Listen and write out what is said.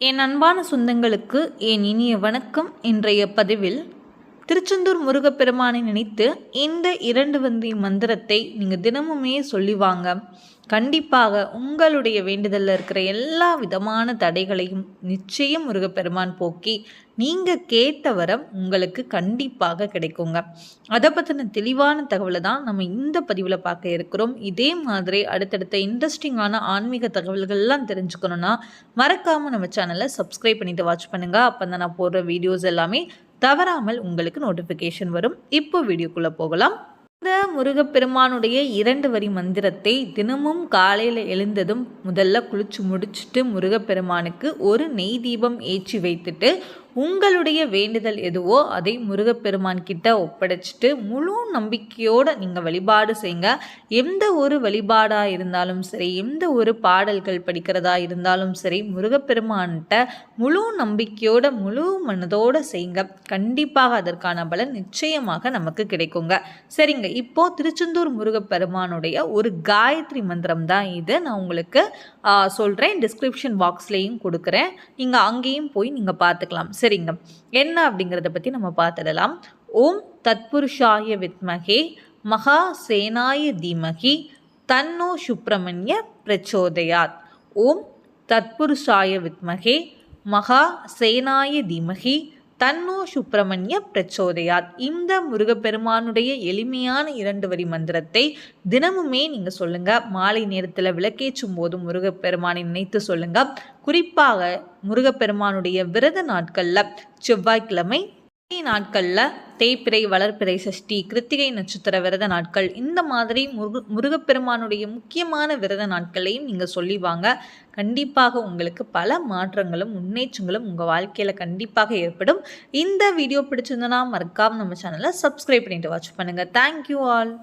என் அன்பான சொந்தங்களுக்கு என் இனிய வணக்கம் இன்றைய பதிவில் திருச்செந்தூர் முருகப்பெருமானை நினைத்து இந்த இரண்டு வந்தி மந்திரத்தை நீங்கள் தினமுமே சொல்லி வாங்க. கண்டிப்பாக உங்களுடைய வேண்டுதலில் இருக்கிற எல்லா விதமான தடைகளையும் நிச்சயம் முருகப்பெருமான் போக்கி நீங்கள் கேட்ட வரம் உங்களுக்கு கண்டிப்பாக கிடைக்குங்க. அதை பற்றின தெளிவான தகவலை தான் நம்ம இந்த பதிவில் பார்க்க இருக்கிறோம். இதே மாதிரி அடுத்தடுத்த இன்ட்ரெஸ்டிங்கான ஆன்மீக தகவல்கள்லாம் தெரிஞ்சுக்கணுன்னா மறக்காமல் நம்ம சேனலை சப்ஸ்கிரைப் பண்ணிட்டு வாட்ச் பண்ணுங்கள் அப்போ தான் நான் போடுற வீடியோஸ் எல்லாமே தவறாமல் உங்களுக்கு நோட்டிஃபிகேஷன் வரும். இப்போ வீடியோக்குள்ளே போகலாம். இந்த முருகப்பெருமானுடைய இரண்டு வரி மந்திரத்தை தினமும் காலையில் எழுந்ததும் முதல்ல குளிச்சு முடிச்சுட்டு முருகப்பெருமானுக்கு ஒரு நெய் தீபம் ஏற்றி வைத்துட்டு உங்களுடைய வேண்டுதல் எதுவோ அதை முருகப்பெருமான் கிட்ட ஒப்படைச்சிட்டு முழு நம்பிக்கையோடு நீங்கள் வழிபாடு செய்யுங்க. எந்த ஒரு வழிபாடாக இருந்தாலும் சரி எந்த ஒரு பாடல்கள் படிக்கிறதா இருந்தாலும் சரி முருகப்பெருமான்கிட்ட முழு நம்பிக்கையோட முழு மனதோடு செய்யுங்க. கண்டிப்பாக அதற்கான பலன் நிச்சயமாக நமக்கு கிடைக்குங்க. சரிங்க இப்போ திருச்செந்தூர் முருகப்பெருமானுடைய ஒரு காயத்ரி மந்திரம் தான் இது. நான் உங்களுக்கு சொல்கிறேன் டிஸ்கிரிப்ஷன் பாக்ஸ்லேயும் கொடுக்குறேன். நீங்கள் அங்கேயும் போய் நீங்கள் பார்த்துக்கலாம். சரிங்க. என்ன அப்படிங்கிறத பற்றி நம்ம பார்த்துடலாம். ஓம் தத்புருஷாய வித்மகே மகா சேனாய தீமகி தன்னோ சுப்பிரமணிய பிரச்சோதயாத். ஓம் தத்புருஷாய வித்மகே மகா சேனாய தீமகி தன்னோ சுப்பிரமணிய பிரச்சோதயாத். இந்த முருகப்பெருமானுடைய எளிமையான இரண்டு வரி மந்திரத்தை தினமுமே நீங்கள் சொல்லுங்கள் மாலை நேரத்தில் விளக்கேற்றும் போதும் முருகப்பெருமானை நினைத்து சொல்லுங்கள் குறிப்பாக முருகப்பெருமானுடைய விரத நாட்களில் செவ்வாய்க்கிழமை நாட்களில் தேய்பிறை வளர்ப்பிறை சஷ்டி கிருத்திகை நட்சத்திர விரத நாட்கள் இந்த மாதிரி முருக முருகப்பெருமானுடைய முக்கியமான விரத நாட்களையும் நீங்கள் சொல்லி வாங்க. கண்டிப்பாக உங்களுக்கு பல மாற்றங்களும் முன்னேற்றங்களும் உங்கள் வாழ்க்கையில் கண்டிப்பாக ஏற்படும். இந்த வீடியோ பிடிச்சிருந்தனா மறக்காமல் நம்ம சேனலை சப்ஸ்கிரைப் பண்ணிட்டு வாட்ச் பண்ணுங்கள் தேங்க்யூ ஆல்